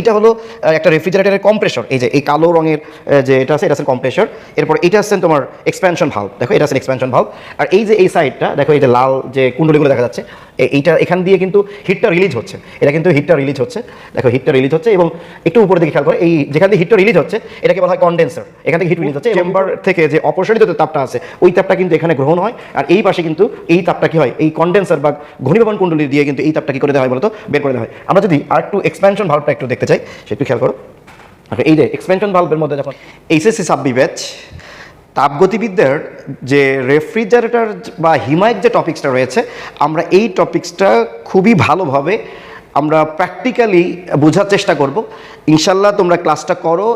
এটা হলো একটা রেফ্রিজারেটরের কম্প্রেসর এই যে, এই কালো রঙের যে এটা আছে এটা আছে কম্প্রেসর এরপর এটা আছে তোমার এক্সপ্যানশন ভাল্ব দেখো, এটা আছে এক্সপ্যানশন ভাল্ব আর এই যে, এই সাইডটা দেখো, এই যে লাল যে কুণ্ডলীগুলো দেখা যাচ্ছে এইটা এখান দিয়ে কিন্তু হিটটা রিলিজ হচ্ছে। এটা কিন্তু হিটটা রিলিজ হচ্ছে। দেখো হিটটা রিলিজ হচ্ছে এবং একটু উপরে দিকে খেয়াল করে, এই যেখান থেকে হিটটা রিলিজ হচ্ছে, এটাকে বলা হয় কন্ডেন্সার এখান থেকে হিট রিলিজ হচ্ছে চেম্বার থেকে যে অপসারিত যে তাপটা আছে, ওই তাপটা কিন্তু এখানে গ্রহণ হয়। আর এই পাশে কিন্তু এই তাপটা কি হয়, এই কন্ডেন্সার বা ঘনীভবন কুণ্ডলী দিয়ে কিন্তু এই তাপটা কি করে দেওয়া হয় বলতো? বের করে দেওয়া হয়। আমরা যদি আর একটু এক্সপ্যানশন ভাল্বটা একটু দেখতে চাই সে একটু খেয়াল করো। এই যে এক্সপেনশন ভাল্বের মধ্যে যখন এইচএসসি সাব্বি ব্যাচ তাপগতিবিদ্যার যে রেফ্রিজারেটর বা হিমায়ক যে টপিক্সটা রয়েছে, আমরা এই টপিক্সটা খুবই ভালোভাবে আমরা প্র্যাকটিক্যালি বোঝার চেষ্টা করব। ইনশাল্লাহ তোমরা ক্লাসটা করো,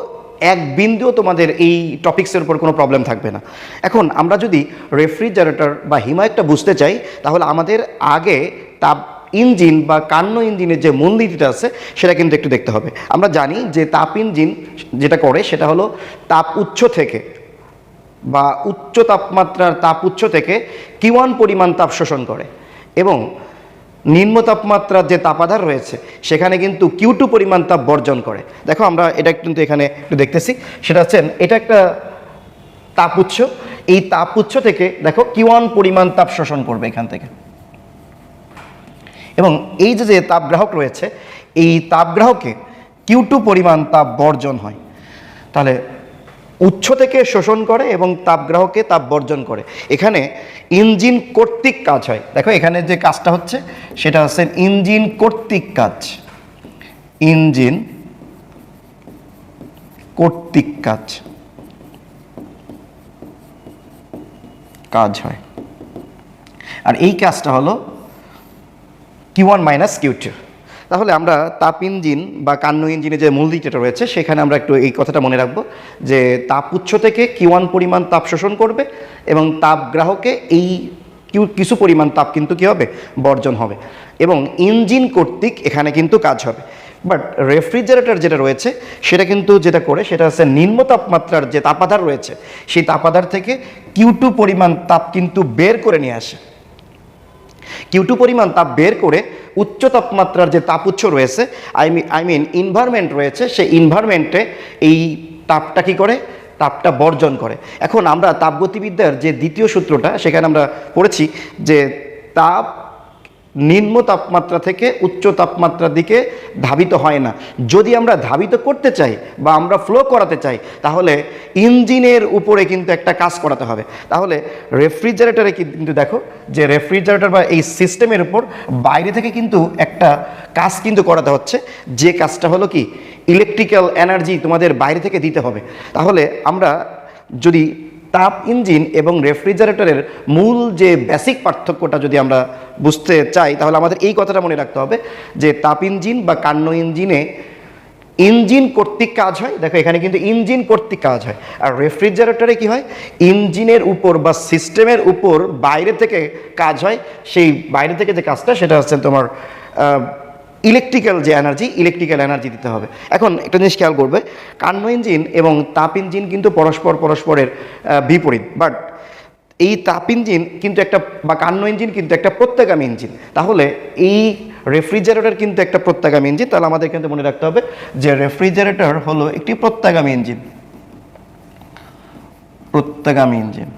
এক বিন্দুও তোমাদের এই টপিক্সের উপর কোনো প্রবলেম থাকবে না। এখন আমরা যদি রেফ্রিজারেটর বা হিমায়কটা বুঝতে চাই, তাহলে আমাদের আগে তাপ ইঞ্জিন বা কান্ন ইঞ্জিনের যে মূলনীতিটা আছে, সেটা কিন্তু একটু দেখতে হবে। আমরা জানি যে তাপ ইঞ্জিন যেটা করে, সেটা হলো তাপ উচ্চ থেকে বা উচ্চ তাপমাত্রার তাপ উচ্চ থেকে কিওয়ান পরিমাণ তাপ শোষণ করে এবং নিম্ন তাপমাত্রার যে তাপাধার রয়েছে, সেখানে কিন্তু কিউ টু পরিমাণ তাপ বর্জন করে। দেখো, আমরা এটা কিন্তু এখানে একটু দেখতেছি। সেটা হচ্ছেন এটা একটা তাপ উচ্চ এই তাপ উচ্চ থেকে, দেখো কিওয়ান পরিমাণ তাপ শোষণ করবে এখান থেকে। এবং এই যে যে তাপগ্রাহক রয়েছে, এই তাপগ্রাহকে কিউটু পরিমাণ তাপ বর্জন হয়। তাহলে উচ্চ থেকে শোষণ করে এবং তাপগ্রাহকে তাপ বর্জন করে। এখানে ইঞ্জিন কর্তৃক কাজ হয়। দেখো এখানে যে কাজটা হচ্ছে, সেটা হচ্ছে ইঞ্জিন কর্তৃক কাজ। ইঞ্জিন কর্তৃক কাজ। কাজ হয়। আর এই কাজটা হলো Q one minus Q two তাহলে আমরা তাপ ইঞ্জিন বা কান্ন ইঞ্জিনে যে মূল দিকটা রয়েছে, সেখানে আমরা একটু এই কথাটা মনে রাখব যে তাপ উচ্চ থেকে কিউ ওয়ান পরিমাণ তাপ শোষণ করবে এবং তাপ গ্রাহকে এই কিউ কিছু পরিমাণ তাপ কিন্তু কী হবে? বর্জন হবে। এবং ইঞ্জিন কর্তৃক এখানে কিন্তু কাজ হবে। বাট রেফ্রিজারেটর যেটা রয়েছে, সেটা কিন্তু যেটা করে, সেটা হচ্ছে নিম্ন তাপমাত্রার যে তাপাধার রয়েছে, সেই তাপাধার থেকে কিউ টু পরিমাণ তাপ কিন্তু বের করে নিয়ে আসে। কিউ টু পরিমাণ তাপ বের করে উচ্চ তাপমাত্রার যে তাপ উচ্চ রয়েছে আই আই মিন ইনভারমেন্ট রয়েছে, সেই ইনভারমেন্টে এই তাপটা কি করে? তাপটা বর্জন করে। এখন আমরা তাপগতিবিদ্যার যে দ্বিতীয় সূত্রটা, সেখানে আমরা পড়েছি যে তাপ নিম্ন তাপমাত্রা থেকে উচ্চ তাপমাত্রার দিকে ধাবিত হয় না। যদি আমরা ধাবিত করতে চাই বা আমরা ফ্লো করাতে চাই, তাহলে ইঞ্জিনের উপরে কিন্তু একটা কাজ করাতে হবে। তাহলে রেফ্রিজারেটরে কিন্তু দেখো যে রেফ্রিজারেটর বা এই সিস্টেমের উপর বাইরে থেকে কিন্তু একটা কাজ কিন্তু করাতে হচ্ছে। যে কাজটা হলো কি? ইলেকট্রিক্যাল এনার্জি তোমাদের বাইরে থেকে দিতে হবে। তাহলে আমরা যদি তাপ ইঞ্জিন এবং রেফ্রিজারেটরের মূল যে বেসিক পার্থক্যটা যদি আমরা বুঝতে চাই, তাহলে আমাদের এই কথাটা মনে রাখতে হবে যে তাপ ইঞ্জিন বা কান্ন ইঞ্জিনে ইঞ্জিন কর্তৃক কাজ হয়। দেখো, এখানে কিন্তু ইঞ্জিন কর্তৃক কাজ হয়। আর রেফ্রিজারেটরে কি হয়? ইঞ্জিনের উপর বা সিস্টেমের উপর বাইরে থেকে কাজ হয়। সেই বাইরে থেকে যে কাজটা, সেটা হচ্ছে তোমার ইলেকট্রিক্যাল যে এনার্জি ইলেকট্রিক্যাল এনার্জি দিতে হবে। এখন একটা জিনিস খেয়াল করবে কান্ন ইঞ্জিন এবং তাপ ইঞ্জিন কিন্তু পরস্পর পরস্পরের বিপরীত। বাট এই তাপ ইঞ্জিন কিন্তু একটা, বা কান্ন ইঞ্জিন কিন্তু একটা প্রত্যাগামী ইঞ্জিন। তাহলে এই রেফ্রিজারেটর কিন্তু একটা প্রত্যাগামী ইঞ্জিন। তাহলে আমাদের কিন্তু মনে রাখতে হবে যে রেফ্রিজারেটর হলো একটি প্রত্যাগামী ইঞ্জিন। প্রত্যাগামী ইঞ্জিন।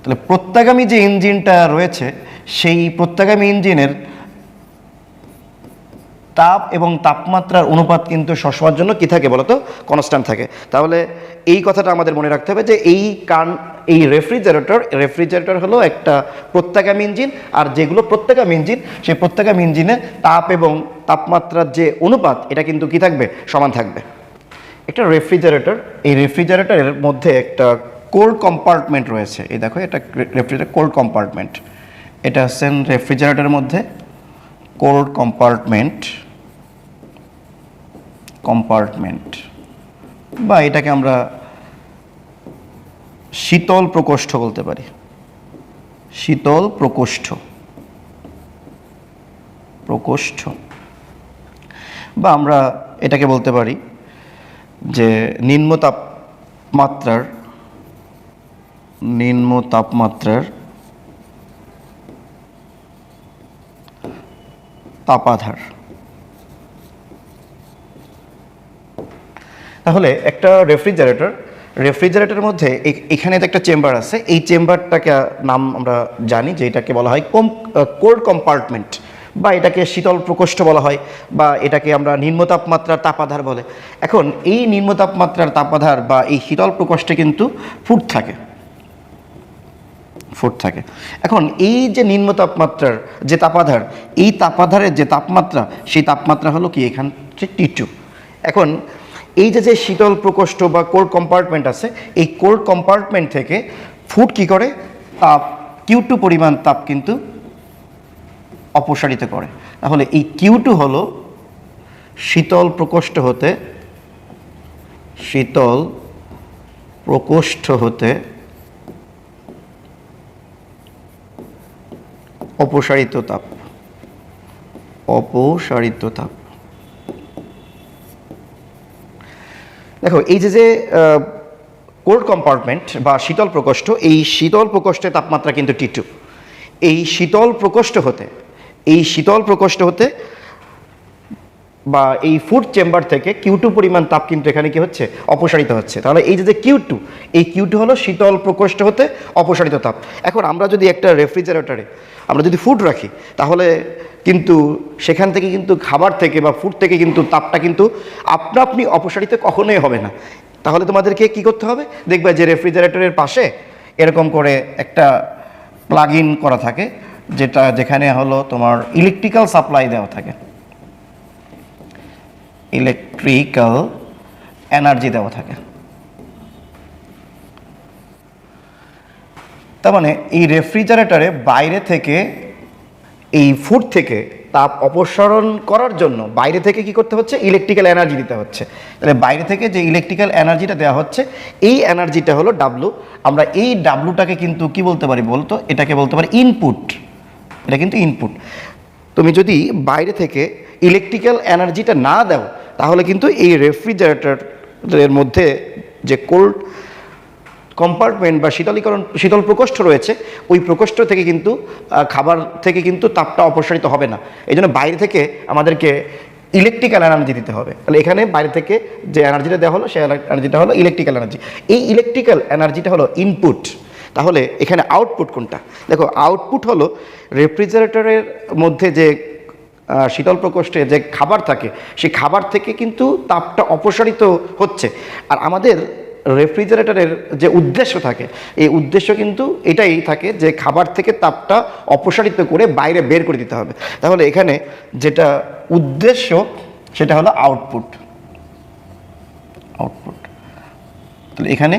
তাহলে প্রত্যাগামী যে ইঞ্জিনটা রয়েছে, সেই প্রত্যাগামী ইঞ্জিনের তাপ এবং তাপমাত্রার অনুপাত কিন্তু সবসময়ের জন্য কি থাকে বলতো? কনস্ট্যান্ট থাকে। তাহলে এই কথাটা আমাদের মনে রাখতে হবে যে এই কান, এই রেফ্রিজারেটর রেফ্রিজারেটর হলো একটা প্রত্যাগামী ইঞ্জিন, আর যেগুলো প্রত্যাগামী ইঞ্জিন, সেই প্রত্যাগামী ইঞ্জিনে তাপ এবং তাপমাত্রার যে অনুপাত, এটা কিন্তু কি থাকবে? সমান থাকবে। একটা রেফ্রিজারেটর এই রেফ্রিজারেটরের মধ্যে একটা কোল্ড কম্পার্টমেন্ট রয়েছে। এই দেখো, এটা রেফ্রিজারেটর কোল্ড কম্পার্টমেন্ট এটা হচ্ছে রেফ্রিজারেটরের মধ্যে কোল্ড কম্পার্টমেন্ট কম্পার্টমেন্ট বা এটাকে আমরা শীতল প্রকোষ্ঠ বলতে পারি। শীতল প্রকোষ্ঠ। প্রকোষ্ঠ। বা আমরা এটাকে বলতে পারি যে নিম্ন তাপমাত্রার নিম্ন তাপমাত্রার তাপাধার। তাহলে একটা রেফ্রিজারেটর, রেফ্রিজারেটরের মধ্যে এখানে একটা চেম্বার আছে, এই চেম্বারটাকে নাম আমরা জানি যে এটাকে বলা হয় কম কোল্ড কম্পার্টমেন্ট বা এটাকে শীতল প্রকোষ্ঠ বলা হয় বা এটাকে আমরা নিম্ন তাপমাত্রার তাপাধার বলে। এখন এই নিম্ন তাপমাত্রার তাপাধার বা এই শীতল প্রকোষ্ঠে কিন্তু ফুট থাকে। ফুট থাকে। এখন এই যে নিম্ন তাপমাত্রার যে তাপাধার, এই তাপাধারের যে তাপমাত্রা, সেই তাপমাত্রা হলো কি? এখান টি টু এখন, এই যে যে শীতল প্রকোষ্ঠ বা কোল্ড কম্পার্টমেন্ট আছে, এই কোল্ড কম্পার্টমেন্ট থেকে ফুড কি করে? তাপ কিউ টু পরিমাণ তাপ কিন্তু অপসারিত করে। তাহলে এই কিউ টু হলো শীতল প্রকোষ্ঠ হতে, শীতল প্রকোষ্ঠ হতে অপসারিত তাপ। অপসারিত তাপ। দেখো, এই যে যে কোল্ড কম্পার্টমেন্ট বা শীতল প্রকোষ্ঠ, এই শীতল প্রকোষ্ঠের তাপমাত্রা কিন্তু টি টু। এই শীতল প্রকোষ্ঠ হতে, এই শীতল প্রকোষ্ঠ হতে বা এই ফুড চেম্বার থেকে কিউ টু পরিমাণ তাপ কিন্তু এখানে কি হচ্ছে? অপসারিত হচ্ছে। তাহলে এই যে কিউ টু, এই কিউ টু হলো শীতল প্রকোষ্ঠ হতে অপসারিত তাপ। এখন আমরা যদি একটা রেফ্রিজারেটরে, আমরা যদি ফুড রাখি, তাহলে কিন্তু সেখান থেকে কিন্তু খাবার থেকে বা ফুড থেকে কিন্তু তাপটা কিন্তু আপনা আপনি অপসারিত কখনোই হবে না। তাহলে তোমাদেরকে কি করতে হবে? দেখবে যে রেফ্রিজারেটরের পাশে এরকম করে একটা প্লাগ ইন করা থাকে, যেটা যেখানে হলো তোমার ইলেকট্রিক্যাল সাপ্লাই দেওয়া থাকে। ইলেকট্রিক্যাল এনার্জি দেওয়া থাকে। তার মানে এই রেফ্রিজারেটরে বাইরে থেকে এই ফুড থেকে তাপ অপসারণ করার জন্য বাইরে থেকে কি করতে হচ্ছে? ইলেকট্রিক্যাল এনার্জি দিতে হচ্ছে। তাহলে বাইরে থেকে যে ইলেকট্রিক্যাল এনার্জিটা দেওয়া হচ্ছে, এই এনার্জিটা হলো ডাব্লু আমরা এই ডাব্লুটাকে কিন্তু কি বলতে পারি বলতো? এটাকে বলতে পারি ইনপুট এটা কিন্তু ইনপুট তুমি যদি বাইরে থেকে ইলেকট্রিক্যাল এনার্জিটা না দাও, তাহলে কিন্তু এই রেফ্রিজারেটরের মধ্যে যে কোল্ড কম্পার্টমেন্ট বা শীতলীকরণ, শীতল প্রকোষ্ঠ রয়েছে, ওই প্রকোষ্ঠ থেকে কিন্তু খাবার থেকে কিন্তু তাপটা অপসারিত হবে না। এই জন্য বাইরে থেকে আমাদেরকে ইলেকট্রিক্যাল এনার্জি দিতে হবে। তাহলে এখানে বাইরে থেকে যে এনার্জিটা দেওয়া হলো, সেই এনার্জিটা হলো ইলেকট্রিক্যাল এনার্জি এই ইলেকট্রিক্যাল এনার্জিটা হলো ইনপুট তাহলে এখানে আউটপুট কোনটা? দেখো আউটপুট হলো রেফ্রিজারেটরের মধ্যে যে শীতল প্রকোষ্ঠে যে খাবার থাকে, সেই খাবার থেকে কিন্তু তাপটা অপসারিত হচ্ছে। আর আমাদের রেফ্রিজারেটরের যে উদ্দেশ্য থাকে, এই উদ্দেশ্য কিন্তু এটাই থাকে যে খাবার থেকে তাপটা অপসারিত করে বাইরে বের করে দিতে হবে। তাহলে এখানে যেটা উদ্দেশ্য, সেটা হলো আউটপুট আউটপুট তাহলে এখানে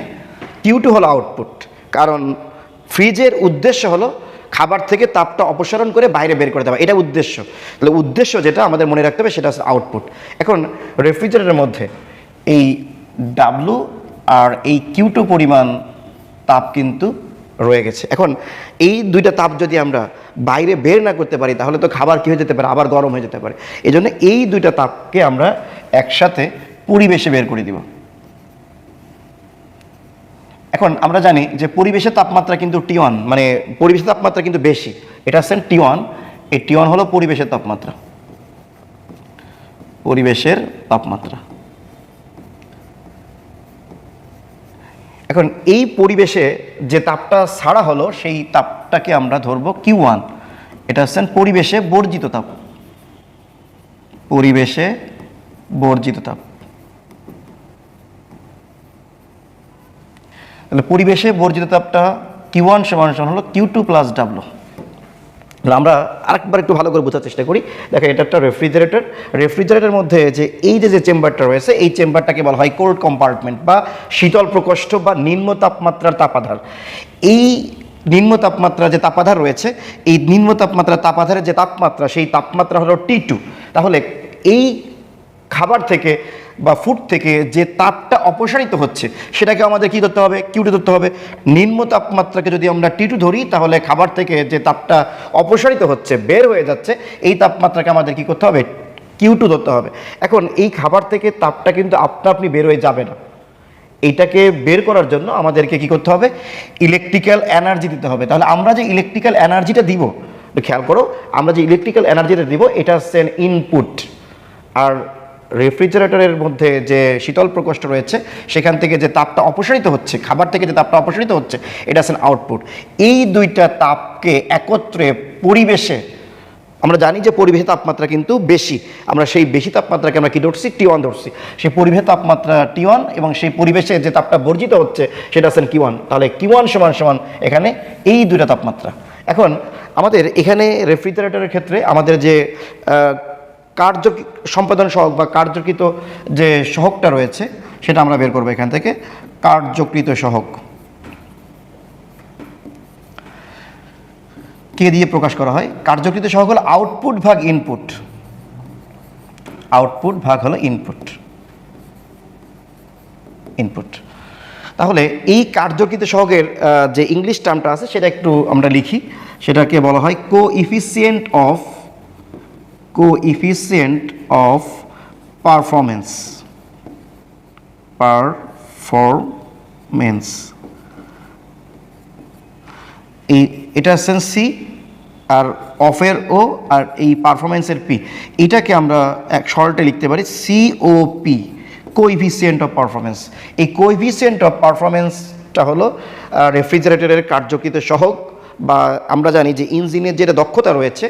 কিউ টু হলো আউটপুট কারণ ফ্রিজের উদ্দেশ্য হলো খাবার থেকে তাপটা অপসারণ করে বাইরে বের করে দেওয়া। এটা উদ্দেশ্য। তাহলে উদ্দেশ্য যেটা আমাদের মনে রাখতে হবে, সেটা হচ্ছে আউটপুট এখন রেফ্রিজারেটরের মধ্যে এই ডাব্লু আর এই কিউটো পরিমাণ তাপ কিন্তু রয়ে গেছে। এখন এই দুইটা তাপ যদি আমরা বাইরে বের না করতে পারি, তাহলে তো খাবার কী হয়ে যেতে পারে? আবার গরম হয়ে যেতে পারে। এই জন্য এই দুইটা তাপকে আমরা একসাথে পরিবেশে বের করে দিব। এখন আমরা জানি যে পরিবেশের তাপমাত্রা কিন্তু টি ওয়ান মানে পরিবেশের তাপমাত্রা কিন্তু বেশি। এটা হচ্ছেন টি ওয়ান এই টি ওয়ান হলো পরিবেশের তাপমাত্রা। পরিবেশের তাপমাত্রা। এখন এই পরিবেশে যে তাপটা ছাড়া হলো, সেই তাপটাকে আমরা ধরব কিউ ওয়ান এটা হচ্ছেন পরিবেশে বর্জিত তাপ। পরিবেশে বর্জিত তাপ। তাহলে পরিবেশে বর্জিত তাপটা কিউ ওয়ান সমান সমান হলো কিউ টু প্লাস ডাব্লু আমরা আরেকবার একটু ভালো করে বোঝার চেষ্টা করি। দেখো এটা একটা রেফ্রিজারেটর রেফ্রিজারেটরের মধ্যে যে এই যে যে চেম্বারটা রয়েছে, এই চেম্বারটাকে বলা হয় কোল্ড কম্পার্টমেন্ট বা শীতল প্রকোষ্ঠ বা নিম্ন তাপমাত্রার তাপাধার। এই নিম্ন তাপমাত্রা যে তাপাধার রয়েছে, এই নিম্ন তাপমাত্রার তাপাধারের যে তাপমাত্রা, সেই তাপমাত্রা হলো টি টু তাহলে এই খাবার থেকে বা ফুড থেকে যে তাপটা অপসারিত হচ্ছে সেটাকে আমাদের কি ধরতে হবে? কিউটু ধরতে হবে? নিম্ন তাপমাত্রাকে যদি আমরা টিটু ধরি, তাহলে খাবার থেকে যে তাপটা অপসারিত হচ্ছে, বের হয়ে যাচ্ছে, এই তাপমাত্রাকে আমাদের কি করতে হবে? কিউটু ধরতে হবে। এখন এই খাবার থেকে তাপটা কিন্তু আপনা আপনি বের হয়ে যাবে না। এইটাকে বের করার জন্য আমাদেরকে কি করতে হবে? ইলেকট্রিক্যাল এনার্জি দিতে হবে। তাহলে আমরা যে ইলেকট্রিক্যাল এনার্জিটা দিব খেয়াল করো, আমরা যে ইলেকট্রিক্যাল এনার্জিটা দিব, এটা হচ্ছে ইনপুট আর রেফ্রিজারেটরের মধ্যে যে শীতল প্রকোষ্ঠ রয়েছে, সেখান থেকে যে তাপটা অপসারিত হচ্ছে, খাবার থেকে যে তাপটা অপসারিত হচ্ছে, এটা আছেন আউটপুট এই দুইটা তাপকে একত্রে পরিবেশে, আমরা জানি যে পরিবেশে তাপমাত্রা কিন্তু বেশি। আমরা সেই বেশি তাপমাত্রাকে আমরা কি ধরছি? টি ওয়ান ধরছি। সেই পরিবেশ তাপমাত্রা টি ওয়ান এবং সেই পরিবেশে যে তাপটা বর্জিত হচ্ছে, সেটা আছেন কি ওয়ান তাহলে কি ওয়ান সমান সমান এখানে এই দুইটা তাপমাত্রা। এখন আমাদের এখানে রেফ্রিজারেটরের ক্ষেত্রে আমাদের যে কার্য সম্পাদন সহক বা কার্যকৃত যে সহকটা রয়েছে সেটা আমরা বের করব এখান থেকে। কার্যকৃত সহক। কে দিয়ে প্রকাশ করা হয়? কার্যকৃত সহক হলো আউটপুট ভাগ ইনপুট। আউটপুট ভাগ হলো ইনপুট। ইনপুট। তাহলে এই কার্যকৃত সহগের আহ, যে ইংলিশ টার্মটা আছে সেটা একটু আমরা লিখি। সেটাকে বলা হয় coefficient of coefficient of performance performance এই এটা সেন্স সি আর অফের ও আর এই পারফরমেন্সের পি এটাকে আমরা এক শর্টে লিখতে পারি সিওপি কোইফিসিয়েন্ট অফ পারফরমেন্স এই কোইফিসিয়েন্ট অফ পারফরমেন্সটা হলো রেফ্রিজারেটরের কার্যকৃত সহগ বা আমরা জানি যে ইঞ্জিনের যেটা দক্ষতা রয়েছে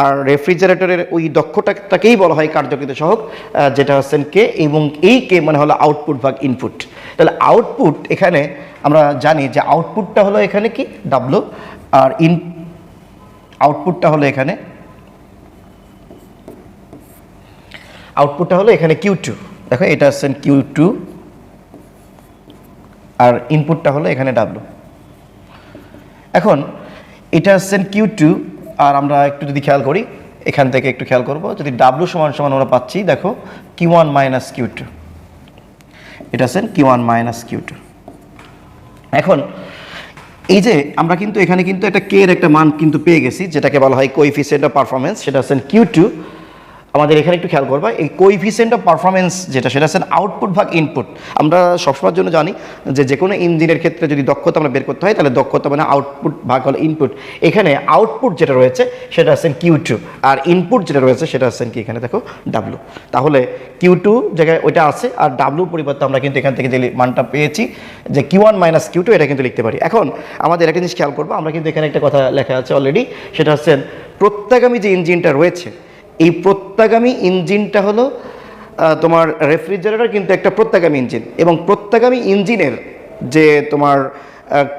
আর রেফ্রিজারেটরের ওই দক্ষতাটাকেই বলা হয় কার্যকৃত আহ, যেটা হচ্ছেন কে এবং এই কে মানে হলো আউটপুট ভাগ ইনপুট তাহলে আউটপুট এখানে আমরা জানি যে আউটপুটটা হলো এখানে কি? ডাব্লু আর ইন আউটপুটটা হলো এখানে আউটপুটটা হলো এখানে কিউ টু দেখো এটা হচ্ছেন কিউ টু আর ইনপুটটা হলো এখানে ডাব্লু এখন এটা হচ্ছেন কিউ টু আর আমরা একটু যদি খেয়াল করি, এখান থেকে একটু খেয়াল করব, যদি ডাব্লু সমান সমান আমরা পাচ্ছি, দেখো Q one minus Q two এটা আছেন Q one minus Q two এখন, এই যে আমরা কিন্তু এখানে কিন্তু একটা কে এর একটা মান কিন্তু পেয়ে গেছি, যেটাকে বলা হয় কোইফিসিয়েন্ট অফ পারফরমেন্স সেটা হচ্ছেন কিউ টু আমাদের এখানে একটু খেয়াল করবা, এই কোইফিসিয়েন্ট অফ পারফরমেন্স যেটা, সেটা হচ্ছেন আউটপুট ভাগ ইনপুট আমরা সবসময়ের জন্য জানি যে যে কোনো ইঞ্জিনের ক্ষেত্রে যদি দক্ষতা আমরা বের করতে হয়, তাহলে দক্ষতা মানে আউটপুট ভাগ হলো ইনপুট এখানে আউটপুট যেটা রয়েছে, সেটা হচ্ছেন কিউ টু আর ইনপুট যেটা রয়েছে, সেটা হচ্ছেন কি এখানে দেখো ডাব্লু তাহলে কিউ টু জায়গায় ওইটা আছে, আর ডাব্লুর পরিবর্তে আমরা কিন্তু এখান থেকে যে মানটা পেয়েছি, যে Q one minus Q two এটা কিন্তু লিখতে পারি। এখন আমাদের একটা জিনিস খেয়াল করব, আমরা কিন্তু এখানে একটা কথা লেখা আছে অলরেডি সেটা হচ্ছে প্রত্যাগামী যে ইঞ্জিনটা রয়েছে এই প্রত্যাগামী ইঞ্জিনটা হলো তোমার রেফ্রিজারেটর কিন্তু একটা প্রত্যাগামী ইঞ্জিন এবং প্রত্যাগামী ইঞ্জিনের যে তোমার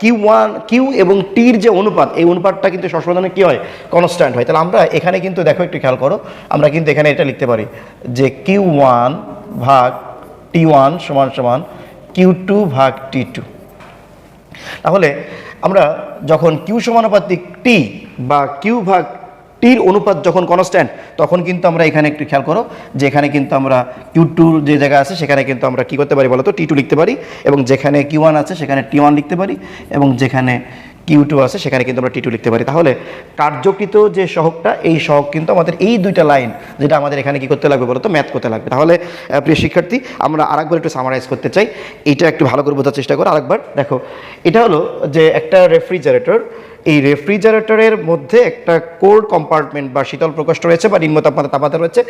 কিউ ওয়ান কিউ এবং টির যে অনুপাত, এই অনুপাতটা কিন্তু সসমাধানে কী হয়? কনস্ট্যান্ট হয়। তাহলে আমরা এখানে কিন্তু দেখো একটু খেয়াল করো, আমরা কিন্তু এখানে এটা লিখতে পারি যে কিউ ওয়ান ভাগ টি ওয়ান সমান সমান কিউ টু ভাগ টি টু তাহলে আমরা যখন কিউ সমানুপাতিক টি বা কিউ ভাগ টির অনুপাত যখন কনস্ট্যান্ট তখন কিন্তু আমরা এখানে একটু খেয়াল করো, যে এখানে কিন্তু আমরা কিউ টুর যে জায়গা আছে, সেখানে কিন্তু আমরা কী করতে পারি বলতো? টি টু লিখতে পারি এবং যেখানে কিউ ওয়ান আছে, সেখানে টি ওয়ান লিখতে পারি এবং যেখানে কিউ টু আছে, সেখানে কিন্তু আমরা টি টু লিখতে পারি। তাহলে কার্যকৃত যে সহগটা, এই সহগ কিন্তু আমাদের এই দুইটা লাইন যেটা আমাদের এখানে কি করতে লাগবে বলতো? ম্যাথ করতে লাগবে। তাহলে প্রিয় শিক্ষার্থী, আমরা আরেকবার একটু সামারাইজ করতে চাই। এটা একটু ভালো করে বোঝার চেষ্টা করো। আরেকবার দেখো, এটা হলো যে একটা রেফ্রিজারেটর এই রেফ্রিজারেটরের মধ্যে একটা কোল্ড কম্পার্টমেন্ট বা শীতল প্রকোষ্ঠ রয়েছে বা নিম্ন তাপমাত্রা তাপমাত্রা রয়েছে,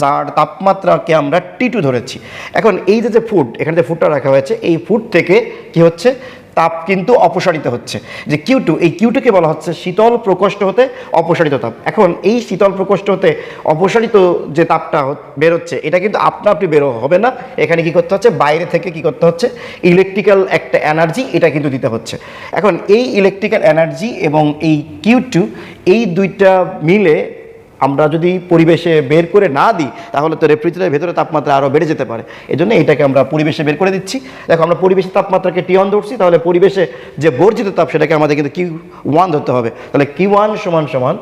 যার তাপমাত্রাকে আমরা টি টু ধরেছি। এখন এই যে যে ফুড এখানে যে ফুডটা রাখা হয়েছে, এই ফুড থেকে কি হচ্ছে? তাপ কিন্তু অপসারিত হচ্ছে। যে কিউ টু এই কিউ টুকে বলা হচ্ছে শীতল প্রকোষ্ঠ হতে অপসারিত তাপ। এখন এই শীতল প্রকোষ্ঠ হতে অপসারিত যে তাপটা বেরোচ্ছে এটা কিন্তু আপনা আপনি বেরো হবে না। এখানে কি করতে হচ্ছে? বাইরে থেকে কি করতে হচ্ছে? ইলেকট্রিক্যাল একটা এনার্জি এটা কিন্তু দিতে হচ্ছে। এখন এই ইলেকট্রিক্যাল এনার্জি এবং এই কিউ টু এই দুইটা মিলে আমরা যদি পরিবেশে বের করে না দিই, তাহলে তো রেফ্রিজারের ভেতরে তাপমাত্রা আরও বেড়ে যেতে পারে। এই জন্য এটাকে আমরা পরিবেশে বের করে দিচ্ছি। দেখো, আমরা পরিবেশের তাপমাত্রাকে টি ওয়ান ধরছি, তাহলে পরিবেশে যে বর্জিত তাপ, সেটাকে আমাদের কিন্তু কিউ ওয়ান ধরতে হবে। তাহলে কিউ ওয়ান সমান সমান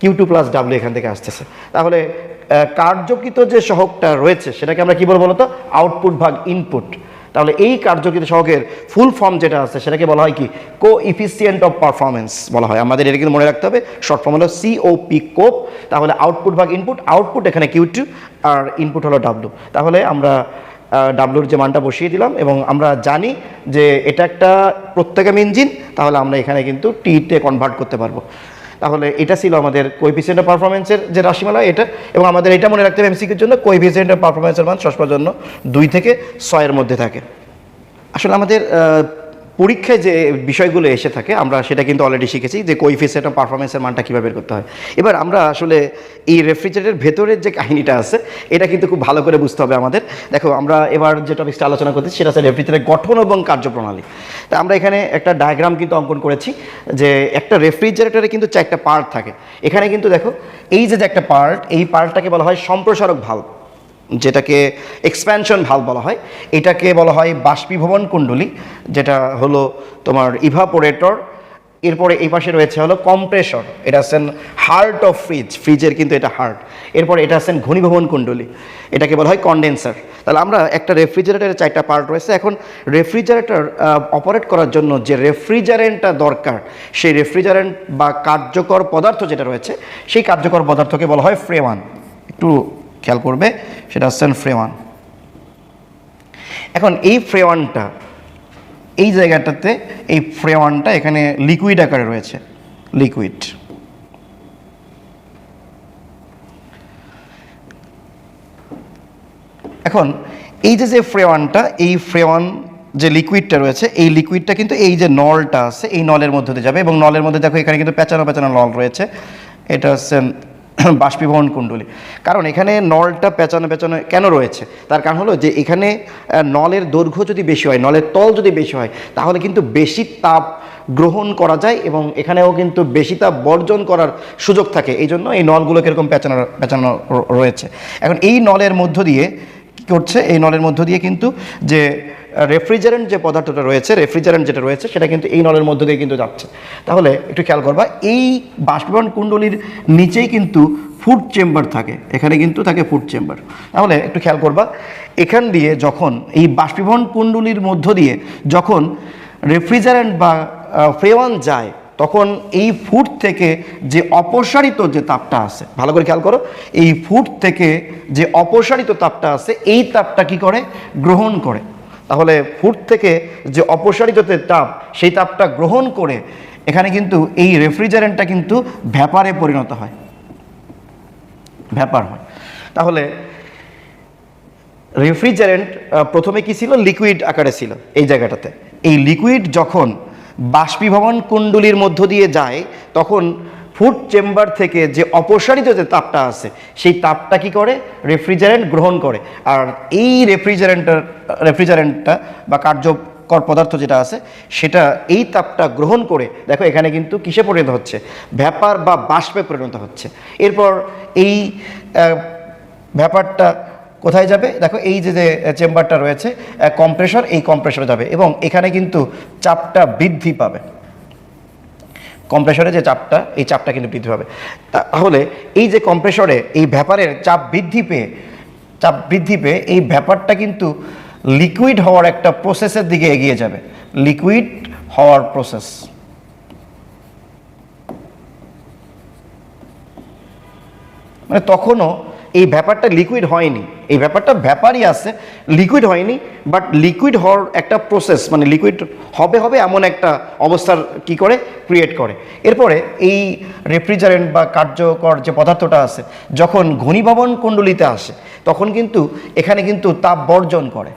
কিউ টু প্লাস ডাব্লিউ এখান থেকে আসতেছে। তাহলে কার্যকৃত যে সহগটা রয়েছে, সেটাকে আমরা কি বলব বলতো? আউটপুট ভাগ ইনপুট তাহলে এই কার্যকৃত সহকের ফুল ফর্ম যেটা আছে, সেটাকে বলা হয় কি? কো ইফিসিয়েন্ট অফ পারফরমেন্স বলা হয়। আমাদের এটা কিন্তু মনে রাখতে হবে। শর্ট ফর্ম হলো সিওপি কোপ তাহলে আউটপুট ভাগ ইনপুট আউটপুট এখানে কিউ টু আর ইনপুট হলো ডাব্লু তাহলে আমরা ডাব্লুর যে মানটা বসিয়ে দিলাম এবং আমরা জানি যে এটা একটা প্রত্যেকাম ইঞ্জিন তাহলে আমরা এখানে কিন্তু টিতে কনভার্ট করতে পারব। তাহলে এটা ছিল আমাদের কোইফিসিয়েন্ট অফ পারফরমেন্সের যে রাশিমালা এটা, এবং আমাদের এটা মনে রাখতে হবে এমসিকিউর জন্য কোইফিসিয়েন্ট অফ পারফরমেন্সের মান সবসময় জন্য দুই থেকে ছয়ের মধ্যে থাকে। আসলে আমাদের পরীক্ষায় যে বিষয়গুলো এসে থাকে, আমরা সেটা কিন্তু অলরেডি শিখেছি যে কোইফিসিয়েন্ট অফ পারফরমেন্সের মানটা কীভাবে বের করতে হয়। এবার আমরা আসলে এই রেফ্রিজারেটের ভেতরের যে কাহিনীটা আছে, এটা কিন্তু খুব ভালো করে বুঝতে হবে আমাদের। দেখো, আমরা এবার যে টপিকসটা আলোচনা করতেছি, সেটা হচ্ছে রেফ্রিজারেটের গঠন এবং কার্যপ্রণালী। তা আমরা এখানে একটা ডায়াগ্রাম কিন্তু অঙ্কন করেছি যে একটা রেফ্রিজারেটরে কিন্তু চারটা পার্ট থাকে। এখানে কিন্তু দেখো, এই যে যে একটা পার্ট এই পার্টটাকে বলা হয় সম্প্রসারক ভাল্ব যেটাকে এক্সপ্যানশন ভালো বলা হয়, এটাকে বলা হয় বাষ্পীভবন কুণ্ডলী, যেটা হলো তোমার ইভাপোরেটর এরপরে এই পাশে রয়েছে হলো কম্প্রেসর এটা হচ্ছেন হার্ট অফ ফ্রিজ ফ্রিজের কিন্তু এটা হার্ট এরপরে এটা হচ্ছেন ঘনীভবন কুণ্ডলী, এটাকে বলা হয় কন্ডেন্সার তাহলে আমরা একটা রেফ্রিজারেটরের চারটা পার্ট রয়েছে, এখন রেফ্রিজারেটর অপারেট করার জন্য যে রেফ্রিজারেন্টটা দরকার, সেই রেফ্রিজারেন্ট বা কার্যকর পদার্থ যেটা রয়েছে, সেই কার্যকর পদার্থকে বলা হয় ফ্রেওয়ান একটু খেয়াল করবে, সেটা হচ্ছেন ফ্রেওয়ান। এখন এই ফ্রেওয়ানটা, এই জায়গাটাতে এই ফ্রেওয়ানটা এখানে লিকুইড আকারে রয়েছে, লিকুইড। এখন এই যে যে ফ্রেওয়ানটা, এই ফ্রেওয়ান যে লিকুইডটা রয়েছে, এই লিকুইডটা কিন্তু এই যে নলটা আছে, এই নলের মধ্যে যাবে এবং নলের মধ্যে দেখো এখানে কিন্তু পেঁচানো পেঁচানো নল রয়েছে। এটা হচ্ছে বাষ্পীভবন কুণ্ডলী। কারণ এখানে নলটা পেঁচানো পেঁচানো কেন রয়েছে? তার কারণ হলো যে এখানে নলের দৈর্ঘ্য যদি বেশি হয়, নলের তল যদি বেশি হয়, তাহলে কিন্তু বেশি তাপ গ্রহণ করা যায় এবং এখানেও কিন্তু বেশি তাপ বর্জন করার সুযোগ থাকে। এই জন্য এই নলগুলো কীরকম পেঁচানো পেঁচানো রয়েছে। এখন এই নলের মধ্য দিয়ে কী করছে? এই নলের মধ্য দিয়ে কিন্তু যে রেফ্রিজারেন্ট যে পদার্থটা রয়েছে রেফ্রিজারেন্ট যেটা রয়েছে, সেটা কিন্তু এই নলের মধ্য দিয়ে কিন্তু যাচ্ছে। তাহলে একটু খেয়াল করবা, এই বাষ্পীভবন কুণ্ডলীর নিচেই কিন্তু ফুড চেম্বার থাকে, এখানে কিন্তু থাকে ফুড চেম্বার তাহলে একটু খেয়াল করবা, এখান দিয়ে যখন, এই বাষ্পীভবন কুণ্ডলীর মধ্য দিয়ে যখন রেফ্রিজারেন্ট বা ফ্রেওয়ান যায়, তখন এই ফুড থেকে যে অপসারিত যে তাপটা আছে, ভালো করে খেয়াল করো, এই ফুড থেকে যে অপসারিত তাপটা আছে, এই তাপটা কি করে? গ্রহণ করে। তাহলে ফুড থেকে যে অপসারিত তাপ, সেই তাপটা গ্রহণ করে এখানে কিন্তু এই রেফ্রিজারেন্টটা কিন্তু ভ্যাপারে পরিণত হয়। ভ্যাপার হয়। তাহলে রেফ্রিজারেন্ট প্রথমে কি ছিল? লিকুইড আকারে ছিল এই জায়গাটাতে। এই লিকুইড যখন বাষ্পীভবন কুণ্ডলীর মধ্য দিয়ে যায়, তখন ফুড চেম্বার থেকে যে অপসারিত যে তাপটা আছে, সেই তাপটা কি করে? রেফ্রিজারেন্ট গ্রহণ করে। আর এই রেফ্রিজারেন্টার রেফ্রিজারেন্টটা বা কার্যকর পদার্থ যেটা আছে, সেটা এই তাপটা গ্রহণ করে, দেখো এখানে কিন্তু কিসে পরিণত হচ্ছে? ভ্যাপার বা বাষ্পে পরিণত হচ্ছে। এরপর এই ব্যাপারটা কোথায় যাবে? দেখো এই যে যে চেম্বারটা রয়েছে কম্প্রেসর এই কম্প্রেসরে যাবে এবং এখানে কিন্তু চাপটা বৃদ্ধি পাবে। কম্প্রেসরে যে চাপটা, এই চাপটা কিন্তু বৃদ্ধি পাবে। তাহলে এই যে কম্প্রেসরে এই ভ্যাপারের চাপ বৃদ্ধি পেয়ে, চাপ বৃদ্ধি পেয়ে এই ভ্যাপারটা কিন্তু লিকুইড হওয়ার একটা প্রসেসের দিকে এগিয়ে যাবে। লিকুইড হওয়ার প্রসেস মানে তখনও এই ব্যাপারটা লিকুইড হয়নি। এই ব্যাপারটা ব্যাপারই আছে। লিকুইড হয়নি বাট লিকুইড হওয়ার একটা প্রসেস মানে লিকুইড হবে হবে এমন একটা অবস্থার কি করে? ক্রিয়েট করে। এরপরে এই রেফ্রিজারেন্ট বা কার্যকর যে পদার্থটা আছে, যখন ঘনীভবন কুণ্ডলিতে আসে, তখন কিন্তু এখানে কিন্তু তাপ বর্জন করে।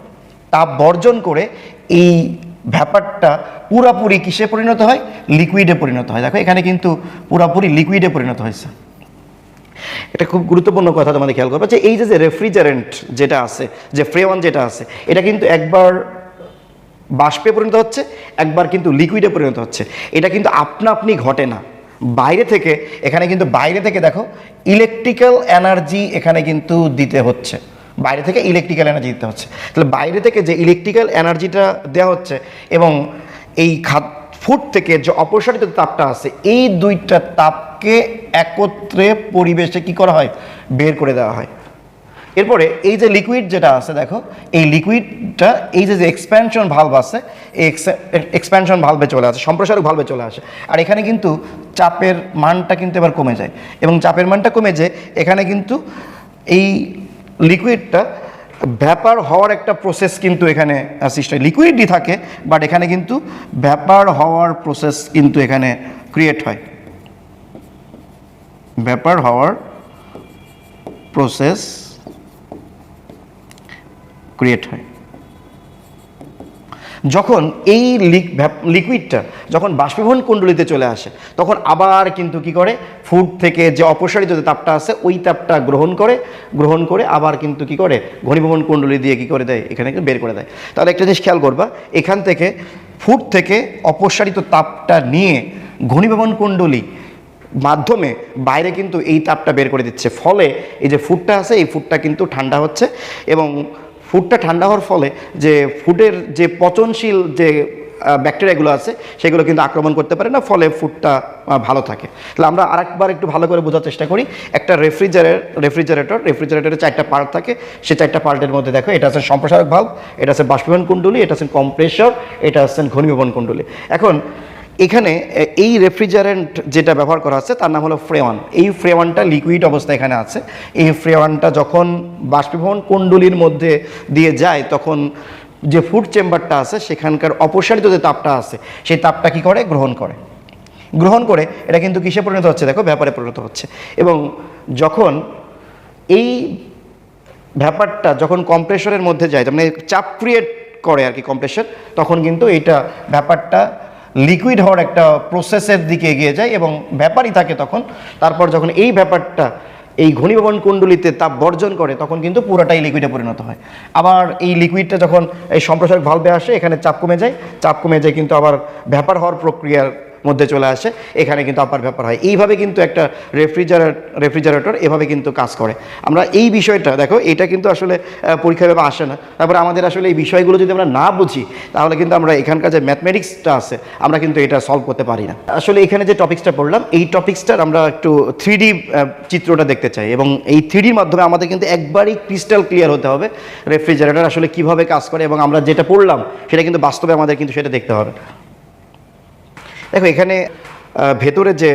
তাপ বর্জন করে এই ব্যাপারটা পুরাপুরি কিসে পরিণত হয়? লিকুইডে পরিণত হয়। দেখো, এখানে কিন্তু পুরাপুরি লিকুইডে পরিণত হয়েছে। এটা খুব গুরুত্বপূর্ণ কথা তোমাদের খেয়াল করবে যে এই যে রেফ্রিজারেন্ট যেটা আছে, যে ফ্রেওয়ান যেটা আছে, এটা কিন্তু একবার বাষ্পে পরিণত হচ্ছে, একবার কিন্তু লিকুইডে পরিণত হচ্ছে। এটা কিন্তু আপনা আপনি ঘটে না। বাইরে থেকে, এখানে কিন্তু বাইরে থেকে দেখো ইলেকট্রিক্যাল এনার্জি এখানে কিন্তু দিতে হচ্ছে। বাইরে থেকে ইলেকট্রিক্যাল এনার্জি দিতে হচ্ছে। তাহলে বাইরে থেকে যে ইলেকট্রিক্যাল এনার্জিটা দেওয়া হচ্ছে এবং এই খাদ ফুড থেকে যে অপসারিত তাপটা আছে, এই দুইটা তাপকে একত্রে পরিবেশে কি করা হয়? বের করে দেওয়া হয়। এরপরে এই যে লিকুইড যেটা আছে, দেখো, এই লিকুইডটা এই যে এক্সপ্যানশন ভালভ আছে, এই এক্সপ্যানশন ভালভে চলে আসে, সম্প্রসারক ভালভে চলে আসে। আর এখানে কিন্তু চাপের মানটা কিন্তু এবার কমে যায়। এবং চাপের মানটা কমে যে এখানে কিন্তু এই লিকুইডটা ব্যাপার হওয়ার একটা প্রসেস কিন্তু এখানে সৃষ্টি হয়। লিকুইডই থাকে বাট এখানে কিন্তু ব্যাপার হওয়ার প্রসেস কিন্তু এখানে ক্রিয়েট হয়। ব্যাপার হওয়ার প্রসেস ক্রিয়েট হয়। যখন এই লিকুইডটা যখন বাষ্পীভবন কুণ্ডলিতে চলে আসে, তখন আবার কিন্তু কি করে? ফুড থেকে যে অপসারিত যে তাপটা আছে, ওই তাপটা গ্রহণ করে গ্রহণ করে আবার কিন্তু কি করে? ঘনীভবন কুণ্ডলী দিয়ে কি করে দেয়? এখানে বের করে দেয়। তাহলে একটা জিনিস খেয়াল করবা, এখান থেকে ফুড থেকে অপসারিত তাপটা নিয়ে ঘনীভবন কুণ্ডলী মাধ্যমে বাইরে কিন্তু এই তাপটা বের করে দিচ্ছে। ফলে এই যে ফুডটা আছে, এই ফুডটা কিন্তু ঠান্ডা হচ্ছে এবং ফুডটা ঠান্ডা হওয়ার ফলে যে ফুডের যে পচনশীল যে ব্যাকটেরিয়াগুলো আছে, সেগুলো কিন্তু আক্রমণ করতে পারে না, ফলে ফুডটা ভালো থাকে। তাহলে আমরা আরেকবার একটু ভালো করে বোঝার চেষ্টা করি। একটা রেফ্রিজারের রেফ্রিজারেটর রেফ্রিজারেটরের চারটা পার্ট থাকে। সেই চারটা পার্টের মধ্যে দেখো, এটা আছে সম্প্রসারক ভাল্ব এটা আছে বাষ্পীভবন কুণ্ডলী, এটা আছে কম্প্রেসর এটা আছে ঘনীভবন কুণ্ডলী। এখন এখানে এই রেফ্রিজারেন্ট যেটা ব্যবহার করা আছে তার নাম হলো ফ্রেওয়ান এই ফ্রেওয়ানটা লিকুইড অবস্থা এখানে আছে। এই ফ্রেওয়ানটা যখন বাষ্পীভবন কুণ্ডলীর মধ্যে দিয়ে যায়, তখন যে ফুড চেম্বারটা আছে, সেখানকার অপসারিত যে তাপটা আছে, সেই তাপটা কি করে? গ্রহণ করে। গ্রহণ করে, এটা কিন্তু কিসে পরিণত হচ্ছে? দেখো ব্যাপারে পরিণত হচ্ছে। এবং যখন এই ব্যাপারটা যখন কম্প্রেসরের মধ্যে যায় মানে চাপ ক্রিয়েট করে আর কি কম্প্রেসর তখন কিন্তু এইটা ব্যাপারটা লিকুইড হওয়ার একটা প্রসেসের দিকে এগিয়ে যায় এবং ব্যাপারই থাকে তখন। তারপর যখন এই ব্যাপারটা, এই ঘনীভবন কুণ্ডলিতে তাপ বর্জন করে, তখন কিন্তু পুরোটাই লিকুইডে পরিণত হয়। আবার এই লিকুইডটা যখন এই সম্প্রসারক ভালভে আসে, এখানে চাপ কমে যায়। চাপ কমে যায় কিন্তু আবার ব্যাপার হওয়ার প্রক্রিয়ার মধ্যে চলে আসে, এখানে কিন্তু আপার ব্যাপার হয়। এইভাবে কিন্তু একটা রেফ্রিজারেট রেফ্রিজারেটর এভাবে কিন্তু কাজ করে। আমরা এই বিষয়টা, দেখো, এটা কিন্তু আসলে পরীক্ষাভাবে আসে না। তারপরে আমাদের আসলে এই বিষয়গুলো যদি আমরা না বুঝি, তাহলে কিন্তু আমরা এখানকার যে ম্যাথমেটিক্সটা আছে, আমরা কিন্তু এটা সলভ করতে পারি না। আসলে এখানে যে টপিক্সটা পড়লাম, এই টপিক্সটার আমরা একটু থ্রি চিত্রটা দেখতে চাই। এবং এই থ্রিডির মাধ্যমে আমাদের কিন্তু একবারই ক্রিস্টাল ক্লিয়ার হতে হবে রেফ্রিজারেটর আসলে কীভাবে কাজ করে, এবং আমরা যেটা পড়লাম, সেটা কিন্তু বাস্তবে আমাদের কিন্তু সেটা দেখতে হবে। দেখো, এখানে ভেতরে যে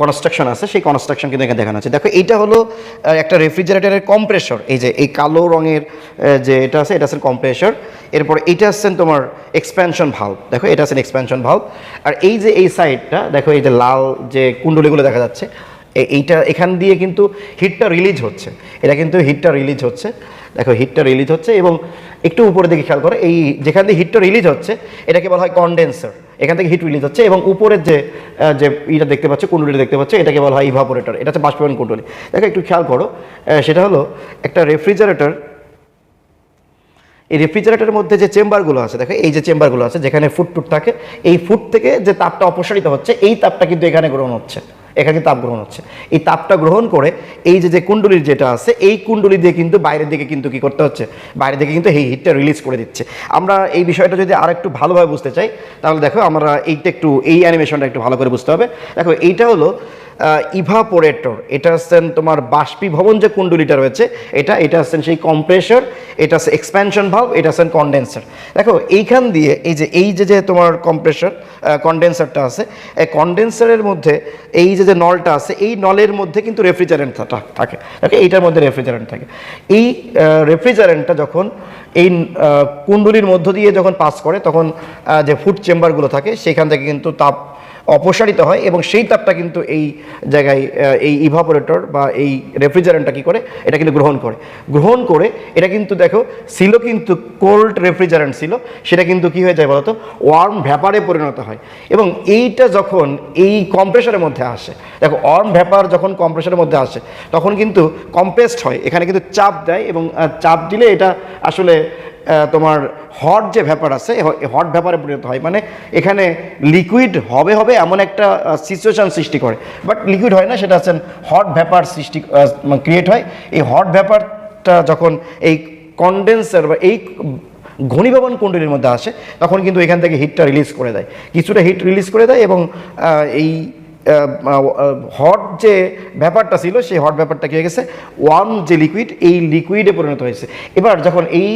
কনস্ট্রাকশন আছে, সেই কনস্ট্রাকশন কিন্তু এখানে দেখানো আছে। দেখো, এইটা হলো একটা রেফ্রিজারেটরের কম্প্রেসর এই যে, এই কালো রঙের যে এটা আছে এটা আছে কম্প্রেসর এরপর এইটা আসছেন তোমার এক্সপ্যানশন ভাল্ব দেখো, এটা আছেন এক্সপ্যানশন ভাল্ব আর এই যে, এই সাইডটা দেখো, এই যে লাল যে কুণ্ডলীগুলো দেখা যাচ্ছে এইটা এখান দিয়ে কিন্তু হিটটা রিলিজ হচ্ছে। এটা কিন্তু হিটটা রিলিজ হচ্ছে। দেখো হিটটা রিলিজ হচ্ছে এবং একটু উপরের দিকে খেয়াল করো, এই যেখান দিয়ে হিটটা রিলিজ হচ্ছে, এটাকে বলা হয় কন্ডেন্সার এখান থেকে হিট রিলিজ হচ্ছে এবং উপরের যে যে ইটা দেখতে পাচ্ছে, কুণ্ডলিটা দেখতে পাচ্ছে, এটাকে বলা হয় ইভাপোরেটর এটা হচ্ছে বাষ্পীভবন কুণ্ডলি। দেখো, একটু খেয়াল করো সেটা হলো একটা রেফ্রিজারেটর এই রেফ্রিজারেটরের মধ্যে যে চেম্বারগুলো আছে, দেখো, এই যে চেম্বারগুলো আছে, যেখানে ফুট টুট থাকে, এই ফুট থেকে যে তাপটা অপসারিত হচ্ছে, এই তাপটা কিন্তু এখানে গ্রহণ হচ্ছে। এখানে তাপ গ্রহণ হচ্ছে। এই তাপটা গ্রহণ করে এই যে যে কুণ্ডলির যেটা আছে, এই কুণ্ডলি দিয়ে কিন্তু বাইরের দিকে কিন্তু কি করতে হচ্ছে? বাইরের দিকে কিন্তু এই হিটটা রিলিজ করে দিচ্ছে। আমরা এই বিষয়টা যদি আর একটু ভালোভাবে বুঝতে চাই, তাহলে দেখো আমরা এইটা একটু, এই অ্যানিমেশনটা একটু ভালো করে বুঝতে হবে। দেখো এইটা হলো ইভাপোরেটর এটা হচ্ছেন তোমার বাষ্পীভবন যে কুণ্ডলীটা রয়েছে, এটা এটা হচ্ছেন সেই কম্প্রেসর এটা হচ্ছে এক্সপ্যানশন ভাল্ব এটা হচ্ছেন কন্ডেন্সার দেখো, এইখান দিয়ে এই যে এই যে যে তোমার কম্প্রেসর কন্ডেন্সারটা আছে, এই কন্ডেন্সারের মধ্যে এই যে যে নলটা আছে, এই নলের মধ্যে কিন্তু রেফ্রিজারেন্ট থাকে দেখো এইটার মধ্যে রেফ্রিজারেন্ট থাকে। এই রেফ্রিজারেন্টটা যখন এই কুণ্ডলীর মধ্য দিয়ে যখন পাস করে, তখন যে ফুড চেম্বারগুলো থাকে, সেখান থেকে কিন্তু তাপ অপসারিত হয় এবং সেই তাপটা কিন্তু এই জায়গায় এই ইভাপোরেটর বা এই রেফ্রিজারেন্টটা কী করে? এটা কিন্তু গ্রহণ করে। গ্রহণ করে, এটা কিন্তু দেখো, ছিল কিন্তু কোল্ড রেফ্রিজারেন্ট ছিল, সেটা কিন্তু কি হয়ে যায় বলতো? ওয়ার্ম ভ্যাপারে পরিণত হয়। এবং এইটা যখন এই কম্প্রেসারের মধ্যে আসে, দেখো ওয়ার্ম ভ্যাপার যখন কম্প্রেসারের মধ্যে আসে, তখন কিন্তু কম্প্রেসড হয়। এখানে কিন্তু চাপ দেয় এবং চাপ দিলে এটা আসলে তোমার হট যে ব্যাপার আছে হট ব্যাপারে পরিণত হয়। মানে এখানে লিকুইড হবে হবে এমন একটা সিচুয়েশন সৃষ্টি করে। বাট লিকুইড হয় না, সেটা হচ্ছে হট ব্যাপার সৃষ্টি ক্রিয়েট হয়। এই হট ব্যাপারটা যখন এই কন্ডেন্সার বা এই ঘনীভবন কুণ্ডলীর মধ্যে আসে, তখন কিন্তু এখান থেকে হিটটা রিলিজ করে দেয়। কিছুটা হিট রিলিজ করে দেয় এবং এই হট যে ব্যাপারটা ছিল, সেই হট ব্যাপারটা কী হয়ে গেছে? ওয়ার্ম যে লিকুইড এই লিকুইডে পরিণত হয়েছে। এবার যখন এই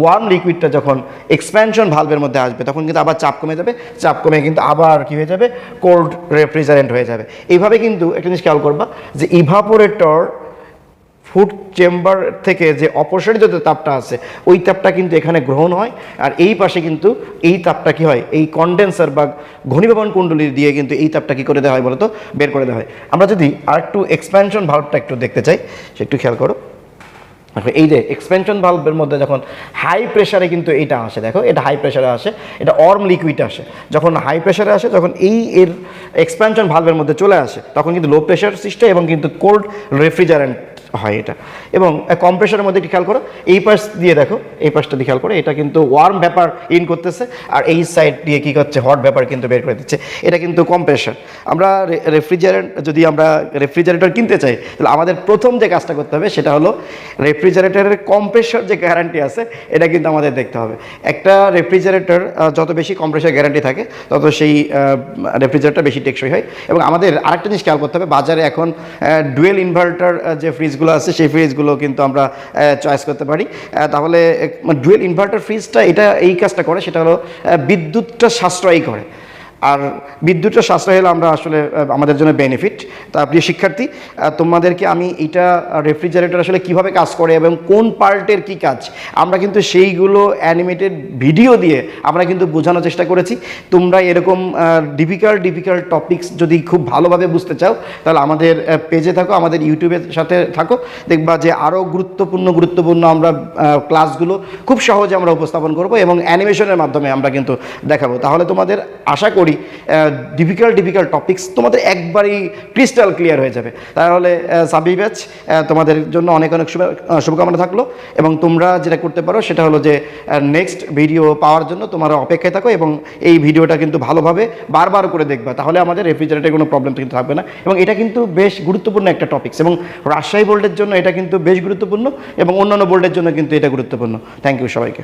ওয়ার্ম লিকুইডটা যখন এক্সপ্যানশন ভালভের মধ্যে আসবে, তখন কিন্তু আবার চাপ কমে যাবে। চাপ কমে কিন্তু আবার কী হয়ে যাবে? কোল্ড রেফ্রিজারেন্ট হয়ে যাবে। এইভাবে কিন্তু একটা জিনিস খেয়াল করবা যে ইভাপোরেটর ফুড চেম্বার থেকে যে অপসারিত যে তাপটা আছে, ওই তাপটা কিন্তু এখানে গ্রহণ হয়। আর এই পাশে কিন্তু এই তাপটা কি হয়? এই কন্ডেন্সার বা ঘনীভবন কুণ্ডলী দিয়ে কিন্তু এই তাপটা কি করে দেওয়া হয় বলতো? বের করে দেওয়া হয়। আমরা যদি আর একটু এক্সপ্যানশন ভাল্বটা একটু দেখতে চাই, সে একটু খেয়াল করো। এই যে এক্সপেনশন ভালভের মধ্যে যখন হাই প্রেশারে কিন্তু এটা আসে, দেখো, এটা হাই প্রেশারে আসে, এটা অর্ম লিকুইড আসে। যখন হাই প্রেশারে আসে, যখন এই এর এক্সপেনশন ভালভের মধ্যে চলে আসে, তখন কিন্তু লো প্রেশার সৃষ্টি এবং কিন্তু কোল্ড রেফ্রিজারেন্ট হয় এটা। এবং কম্প্রেশনের মধ্যে একটু খেয়াল করো, এই পাশ দিয়ে দেখো, এই পাশটা দিয়ে খেয়াল করো, এটা কিন্তু ওয়ার্ম ব্যাপার ইন করতেছে, আর এই সাইড দিয়ে কী করছে হট ব্যাপার কিন্তু বের করে দিচ্ছে। এটা কিন্তু কম্প্রেশন আমরা রেফ্রিজারেন্ট যদি আমরা রেফ্রিজারেটর কিনতে চাই, তাহলে আমাদের প্রথম যে কাজটা করতে হবে, সেটা হলো রেফ্রিজারেটরের কম্প্রেসর যে গ্যারান্টি আছে, এটা কিন্তু আমাদের দেখতে হবে। একটা রেফ্রিজারেটর যত বেশি কম্প্রেসর গ্যারান্টি থাকে, তত সেই রেফ্রিজারেটর বেশি টেকসই হয়। এবং আমাদের আরেকটা জিনিস খেয়াল করতে হবে, বাজারে এখন ডুয়েল ইনভার্টার যে ফ্রিজগুলো আছে, সেই ফ্রিজগুলো কিন্তু আমরা চয়েস করতে পারি। তাহলে ডুয়েল ইনভার্টার ফ্রিজটা এটা এই কাজটা করে, সেটা হলো বিদ্যুৎটা সাশ্রয়ী করে। আর বিদ্যুৎটা সাশ্রয় হলে আমরা আসলে আমাদের জন্য বেনিফিট তা প্রিয় শিক্ষার্থী তোমাদেরকে আমি এটা রেফ্রিজারেটর আসলে কীভাবে কাজ করে এবং কোন পার্টের কি কাজ, আমরা কিন্তু সেইগুলো অ্যানিমেটেড ভিডিও দিয়ে আমরা কিন্তু বোঝানোর চেষ্টা করেছি। তোমরা এরকম ডিফিকাল্ট ডিফিকাল্ট টপিকস যদি খুব ভালোভাবে বুঝতে চাও, তাহলে আমাদের পেজে থাকো, আমাদের ইউটিউবের সাথে থাকো। দেখবা যে আরও গুরুত্বপূর্ণ গুরুত্বপূর্ণ আমরা ক্লাসগুলো খুব সহজে আমরা উপস্থাপন করব এবং অ্যানিমেশনের মাধ্যমে আমরা কিন্তু দেখাবো। তাহলে তোমাদের আশা করি ডিফিকাল্ট ডিফিকাল্ট টপিকস তোমাদের একবারই ক্রিস্টাল ক্লিয়ার হয়ে যাবে। তাহলে সাবি ব্যাচ তোমাদের জন্য অনেক অনেক শুভ শুভকামনা থাকল এবং তোমরা যেটা করতে পারো সেটা হলো যে নেক্সট ভিডিও পাওয়ার জন্য তোমরা অপেক্ষায় থাকো এবং এই ভিডিওটা কিন্তু ভালোভাবে বারবার করে দেখবা। তাহলে আমাদের রেফ্রিজারেটরে কোনো প্রবলেম কিন্তু থাকবে না এবং এটা কিন্তু বেশ গুরুত্বপূর্ণ একটা টপিকস এবং রাজশাহী বোর্ডের জন্য এটা কিন্তু বেশ গুরুত্বপূর্ণ এবং অন্যান্য বোর্ডের জন্য কিন্তু এটা গুরুত্বপূর্ণ। থ্যাংক ইউ সবাইকে।